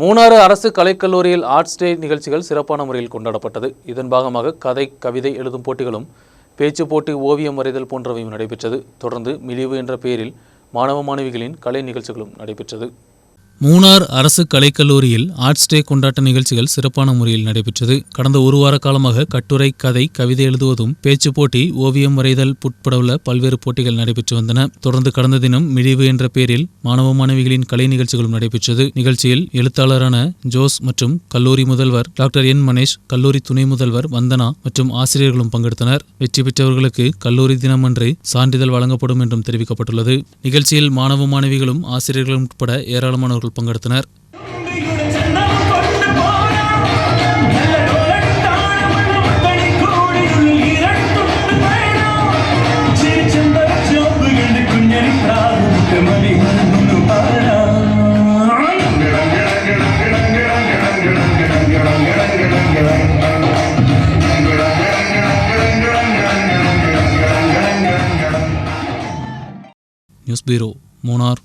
மூணாறு அரசு கலைக்கல்லூரியில் ஆர்ட்ஸ் டே நிகழ்ச்சிகள் சிறப்பான முறையில் கொண்டாடப்பட்டது. இதன் பாகமாக கதை கவிதை எழுதும் போட்டிகளும் பேச்சு போட்டி ஓவியம் வரைதல் போன்றவையும் நடைபெற்றது. தொடர்ந்து மிலிவு என்ற பெயரில் மாணவ மாணவிகளின் கலை நிகழ்ச்சிகளும் நடைபெற்றது. மூணார் அரசு கலைக்கல்லூரியில் ஆர்ட்ஸ் டே கொண்டாட்ட நிகழ்ச்சிகள் சிறப்பான முறையில் நடைபெற்றது. கடந்த ஒரு வார காலமாக கட்டுரை கதை கவிதை எழுதுவதும் பேச்சு போட்டி ஓவியம் வரைதல் உட்பட பல்வேறு போட்டிகள் நடைபெற்று வந்தன. தொடர்ந்து கடந்த தினம் மிழிவு என்ற பெயரில் மாணவ மாணவிகளின் கலை நிகழ்ச்சிகளும் நடைபெற்றது. நிகழ்ச்சியில் எழுத்தாளரான ஜோஸ் மற்றும் கல்லூரி முதல்வர் டாக்டர் என் மணேஷ் கல்லூரி துணை முதல்வர் வந்தனா மற்றும் ஆசிரியர்களும் பங்கெடுத்தனர். வெற்றி பெற்றவர்களுக்கு கல்லூரி தினமன்று சான்றிதழ் வழங்கப்படும் என்றும் தெரிவிக்கப்பட்டுள்ளது. நிகழ்ச்சியில் மாணவ மாணவிகளும் ஆசிரியர்களும் உட்பட ஏராளமானவர்கள் பங்கெடுத்தனர் நியூஸ் பீரோ மூணார்